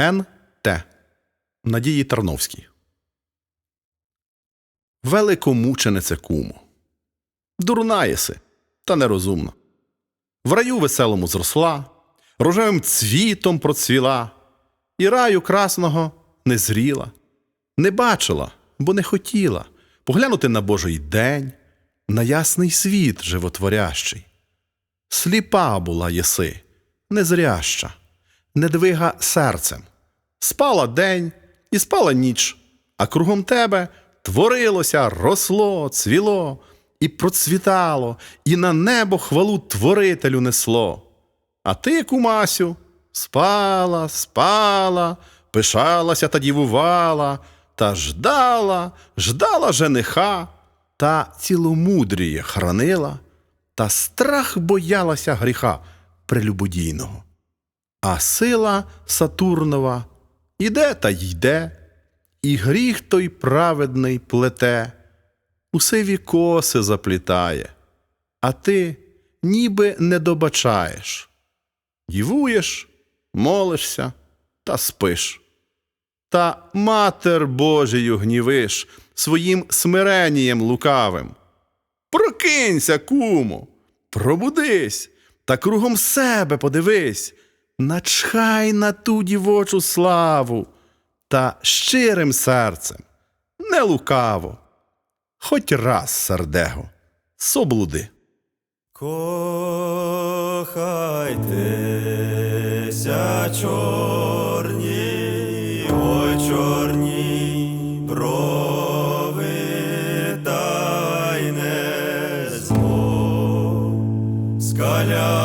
Н. Т. Надії Тарновській. Великомученице куму. Дурна єси, та нерозумна. В раю веселому зросла, рожевим цвітом процвіла, і раю красного не зріла, не бачила, бо не хотіла поглянути на Божий день, на ясний світ животворящий. Сліпа була єси, незряща, не двига серцем. Спала день і спала ніч, а кругом тебе творилося, росло, цвіло і процвітало, і на небо хвалу творителю несло. А ти, кумасю, спала, спала, пишалася та дівувала, та ждала, ждала жениха, та ціломудріє хранила, та страх боялася гріха прелюбодійного. А сила Сатурнова іде та йде, і гріх той праведний плете, у сиві коси заплітає, а ти ніби не добачаєш. Дівуєш, молишся та спиш. Та матер Божію гнівиш своїм смиреннієм лукавим. Прокинься, кумо, пробудись та кругом себе подивись, начхай на ту дівочу славу та щирим серцем, не лукаво, хоч раз, сердего, соблуди. Кохайтеся, чорні, ой, чорні брови, та скалями.